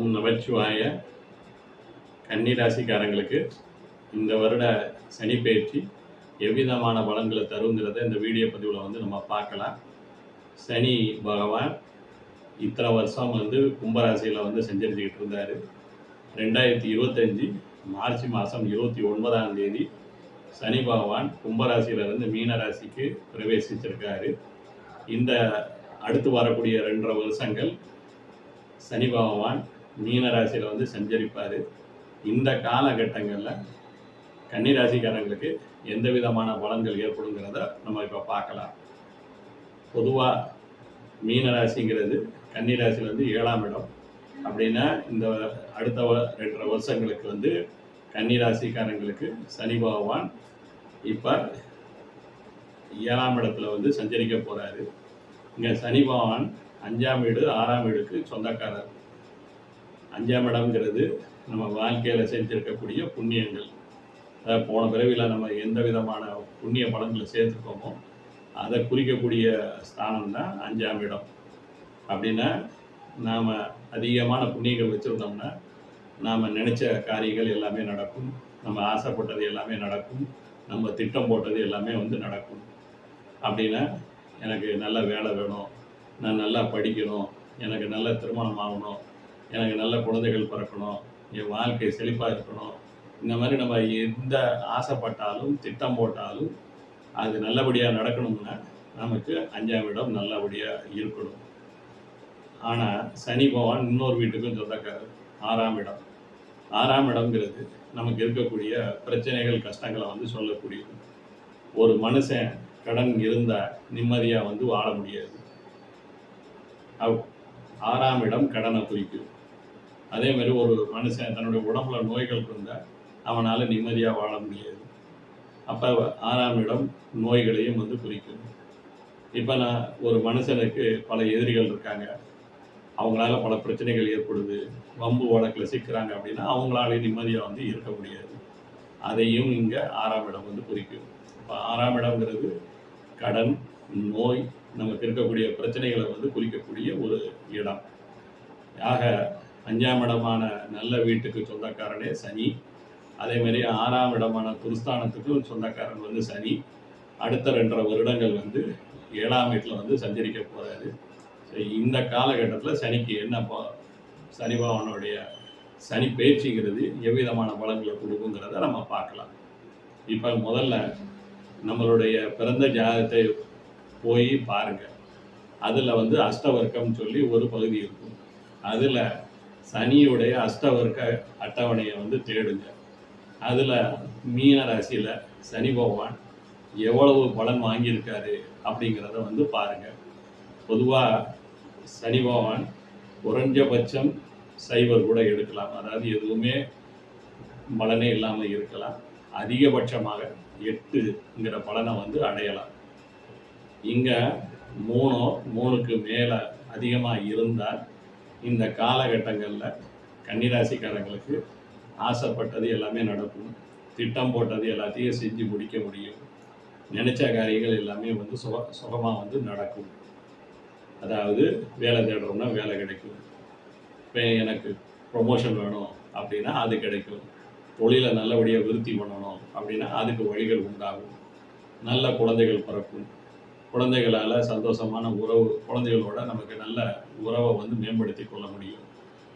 ஓம் நமச்சிவாய கன்னிராசிக்காரங்களுக்கு இந்த வருட சனி பயிற்சி எவ்விதமான பலன்களை தருங்கிறத இந்த வீடியோ பதிவில் வந்து நம்ம பார்க்கலாம். சனி பகவான் இத்தனை வருஷம் வந்து கும்பராசியில் வந்து செஞ்சிருச்சுக்கிட்டு இருந்தார். ரெண்டாயிரத்தி இருபத்தஞ்சி மார்ச் மாதம் இருபத்தி ஒன்பதாம் தேதி சனி பகவான் கும்பராசியிலிருந்து மீன ராசிக்கு பிரவேசிச்சிருக்காரு. இந்த அடுத்து வரக்கூடிய ரெண்டரை வருஷங்கள் சனி பகவான் மீனராசியில் வந்து சஞ்சரிப்பார். இந்த காலகட்டங்களில் கன்னிராசிக்காரங்களுக்கு எந்த விதமான பலன்கள் ஏற்படுங்கிறத நம்ம இப்போ பார்க்கலாம். பொதுவாக மீனராசிங்கிறது கன்னிராசிலேருந்து ஏழாம் இடம். அப்படின்னா இந்த அடுத்த வ- ரெண்டரை வருஷங்களுக்கு வந்து கன்னிராசிக்காரங்களுக்கு சனி பகவான் இப்போ ஏழாம் இடத்துல வந்து சஞ்சரிக்க போகிறாரு இங்கே சனி பகவான் அஞ்சாம் வீடு ஆறாம் வீடுக்கு சொந்தக்காரர். அஞ்சாம் இடம்ங்கிறது நம்ம வாழ்க்கையில் செஞ்சுருக்கக்கூடிய புண்ணியங்கள். அதாவது போன பிறவியில் நம்ம எந்த விதமான புண்ணிய பலன்களை சேர்த்துக்கோமோ அதை குறிக்கக்கூடிய ஸ்தானம் தான் அஞ்சாம் இடம். அப்படின்னா நாம் அதிகமான புண்ணியங்கள் வச்சுருந்தோம்னா நாம் நினச்ச காரியங்கள் எல்லாமே நடக்கும். நம்ம ஆசைப்பட்டது எல்லாமே நடக்கும். நம்ம திட்டம் போட்டது எல்லாமே வந்து நடக்கும். அப்படின்னா எனக்கு நல்ல வேலை வேணும். நான் நல்லா படிக்கணும். எனக்கு நல்ல திருமணம் ஆகணும். எனக்கு நல்ல குழந்தைகள் பிறக்கணும் என் வாழ்க்கை செழிப்பாக இருக்கணும். இந்த மாதிரி நம்ம எந்த ஆசைப்பட்டாலும் திட்டம் போட்டாலும் அது நல்லபடியாக நடக்கணும்னா நமக்கு அஞ்சாம் இடம் நல்லபடியாக இருக்கணும். ஆனால் சனி பகவான் இன்னொரு வீட்டுக்கும் சொந்தக்காரர் ஆறாம் இடம். ஆறாம் இடம்ங்கிறது நமக்கு இருக்கக்கூடிய பிரச்சனைகள் கஷ்டங்களை வந்து சொல்லக்கூடியது. ஒரு மனுஷன் கடன் இருந்தால் நிம்மதியாக வந்து வாழ முடியாது. அவ் ஆறாம் இடம் கடனை குறிக்கும். அதே மாதிரி ஒரு மனுஷன் தன்னுடைய உடம்புல நோய்கள் இருந்தால் அவனால் நிம்மதியாக வாழ முடியாது. அப்போ ஆறாம் இடம் நோய்களையும் வந்து குறிக்கும். இப்போ நான் ஒரு மனுஷனுக்கு பல எதிரிகள் இருக்காங்க. அவங்களால பல பிரச்சனைகள் ஏற்படுது. வம்பு வழக்கில் சிக்கிறாங்க அப்படின்னா அவங்களாலே நிம்மதியாக வந்து இருக்க முடியாது. அதையும் இங்கே ஆறாம் இடம் வந்து குறிக்கும். இப்போ ஆறாம் இடம்ங்கிறது கடன் நோய் நமக்கு இருக்கக்கூடிய பிரச்சனைகளை வந்து குறிக்கக்கூடிய ஒரு இடம். ஆக அஞ்சாம் இடமான நல்ல வீட்டுக்கு சொந்தக்காரனே சனி. அதே மாதிரி ஆறாம் இடமான துருஸ்தானத்துக்கும் சொந்தக்காரன் வந்து சனி. அடுத்த ரெண்டரை வருடங்கள் வந்து ஏழாம் வீட்டில் வந்து சஞ்சரிக்க போகிறாரு இந்த காலகட்டத்தில் சனிக்கு என்ன சனிபாவனுடைய சனி பகவானுடைய சனி பயிற்சிங்கிறது எவ்விதமான பலன்களை கொடுக்குங்கிறத நம்ம பார்க்கலாம். இப்போ முதல்ல நம்மளுடைய பிறந்த ஜாதகத்தை போய் பாருங்கள் அதில் வந்து அஷ்டவர்க்கம்னு சொல்லி ஒரு பகுதி இருக்கும். அதில் சனியுடைய அஷ்டவர்க்க அட்டவணையை வந்து தேடுங்க. அதில் மீன ராசியில் சனி பகவான் எவ்வளவு பலன் வாங்கியிருக்காரு அப்படிங்கிறத வந்து பாருங்கள் பொதுவாக சனி பகவான் குறைஞ்சபட்சம் சைவர் கூட எடுக்கலாம். அதாவது எதுவுமே பலனே இல்லாமல் இருக்கலாம். அதிகபட்சமாக எட்டுங்கிற பலனை வந்து அடையலாம். இங்கே மூணோ மூணுக்கு மேலே அதிகமாக இருந்தால் இந்த காலகட்டங்களில் கன்னிராசிக்காரங்களுக்கு ஆசைப்பட்டது எல்லாமே நடக்கும். திட்டம் போட்டது எல்லாத்தையும் செஞ்சு முடிக்க முடியும். நினைச்ச காரியங்கள் எல்லாமே வந்து சுக சுகமாக வந்து நடக்கும். அதாவது வேலை தேடுறோம்னா வேலை கிடைக்கும். இப்போ எனக்கு ப்ரொமோஷன் வேணும் அப்படின்னா அது கிடைக்கும். தொழிலை நல்லபடியாக விருத்தி பண்ணணும் அப்படின்னா அதுக்கு வழிகள் உண்டாகும். நல்ல குழந்தைகள் பிறக்கும். குழந்தைகளால் சந்தோஷமான உறவு குழந்தைகளோட நமக்கு நல்ல உறவை வந்து மேம்படுத்தி கொள்ள முடியும்.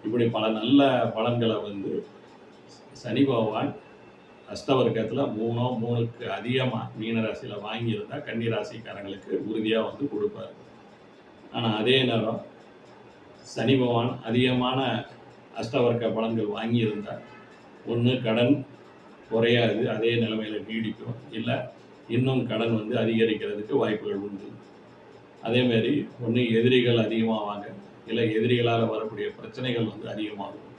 இப்படி பல நல்ல பலன்களை வந்து சனி பகவான் அஷ்டவர்க்கத்தில் மூணோ மூணுக்கு அதிகமாக மீனராசியில் வாங்கியிருந்தால் கன்னிராசிக்காரங்களுக்கு உறுதியாக வந்து கொடுப்பாரு. ஆனால் அதே நேரம் சனி பகவான் அதிகமான அஷ்டவர்க்க பலன்கள் வாங்கியிருந்தால் ஒன்று கடன் குறையாது அதே நிலைமையில் நீடிக்கும். இல்லை இன்னும் கடன் வந்து அதிகரிக்கிறதுக்கு வாய்ப்புகள் உண்டு. அதேமாரி ஒன்று எதிரிகள் அதிகமாவாங்க இல்லை எதிரிகளால் வரக்கூடிய பிரச்சனைகள் வந்து அதிகமாகும்.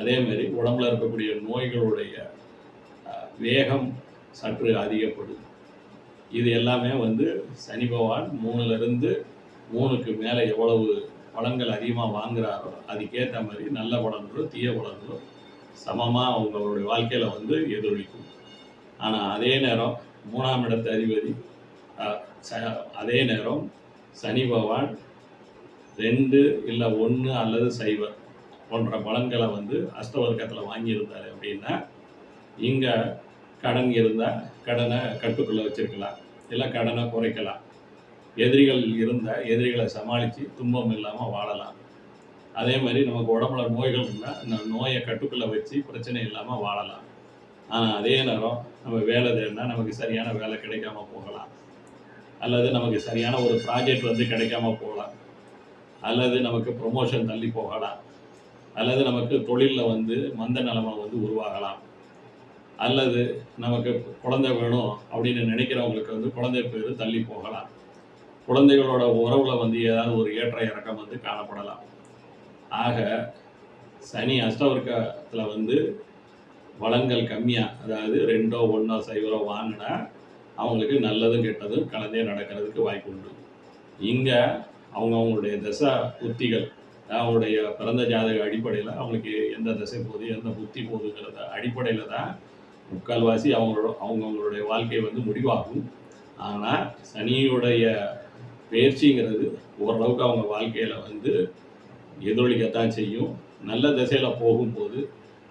அதேமாரி உடம்புல இருக்கக்கூடிய நோய்களுடைய வேகம் சற்று அதிகப்படும். இது எல்லாமே வந்து சனி பகவான் மூணுலேருந்து மூணுக்கு மேலே எவ்வளவு பலன்கள் அதிகமாக வாங்குகிறாரோ அதுக்கேற்ற மாதிரி நல்ல பலன்களோ தீய பலன்களோ சமமாக அவங்களுடைய வாழ்க்கையில் வந்து எதிரொலிக்கும். ஆனால் அதே நேரம் மூணாம் இடத்து அதிபதி. ச- அதே நேரம் சனி பகவான் ரெண்டு இல்லை ஒன்று அல்லது சைவர் போன்ற பலன்களை வந்து அஷ்டவர்க்கத்தில் வாங்கியிருந்தார் அப்படின்னா இங்கே கடன் இருந்தால் கடனை கட்டுக்குள்ளே வச்சுருக்கலாம். இல்லை கடனை குறைக்கலாம். எதிரிகள் இருந்தால் எதிரிகளை சமாளித்து துன்பம் இல்லாமல் வாழலாம். அதே மாதிரி நமக்கு உடம்புல நோய்கள் இருந்தால் அந்த நோயை கட்டுக்குள்ளே வச்சு பிரச்சனை இல்லாமல் வாழலாம். ஆனால் அதே நேரம் நம்ம வேலை தேடினா நமக்கு சரியான வேலை கிடைக்காம போகலாம். அல்லது நமக்கு சரியான ஒரு ப்ராஜெக்ட் வந்து கிடைக்காம போகலாம். அல்லது நமக்கு ப்ரொமோஷன் தள்ளி போகலாம். அல்லது நமக்கு தொழிலில் வந்து மந்த நிலைமை வந்து உருவாகலாம். அல்லது நமக்கு குழந்தை வேணும் அப்படின்னு நினைக்கிறவங்களுக்கு வந்து குழந்தை பேர் தள்ளி போகலாம். குழந்தைகளோட உறவுல வந்து ஏதாவது ஒரு ஏற்ற இறக்கம் வந்து காணப்படலாம். ஆக சனி அஷ்டவர்க்கத்தில் வந்து வளங்கள் கம்மியாக அதாவது ரெண்டோ ஒன்றோ சைவரோ வாங்கினா அவங்களுக்கு நல்லதும் கெட்டதும் கலந்தே நடக்கிறதுக்கு வாய்ப்பு உண்டு. இங்கே அவங்க அவங்களுடைய தசா புத்திகள் அவங்களுடைய பிறந்த ஜாதக அடிப்படையில் அவங்களுக்கு எந்த திசை போகுது எந்த புத்தி போகுதுங்கிறத அடிப்படையில் தான் முக்கால்வாசி அவங்களோட அவங்கவுங்களுடைய வாழ்க்கை வந்து முடிவாகும். ஆனால் சனியுடைய பயிற்சிங்கிறது ஓரளவுக்கு அவங்க வாழ்க்கையில் வந்து எதிரொலிக்கத்தான் செய்யும். நல்ல திசையில் போகும்போது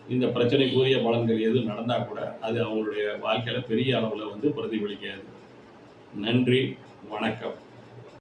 இந்த பிரச்சனைக்குரிய பலன்கள் எது நடந்தால் கூட அது அவங்களுடைய வாழ்க்கையில் பெரிய அளவில் வந்து பிரதிபலிக்காது. நன்றி வணக்கம்.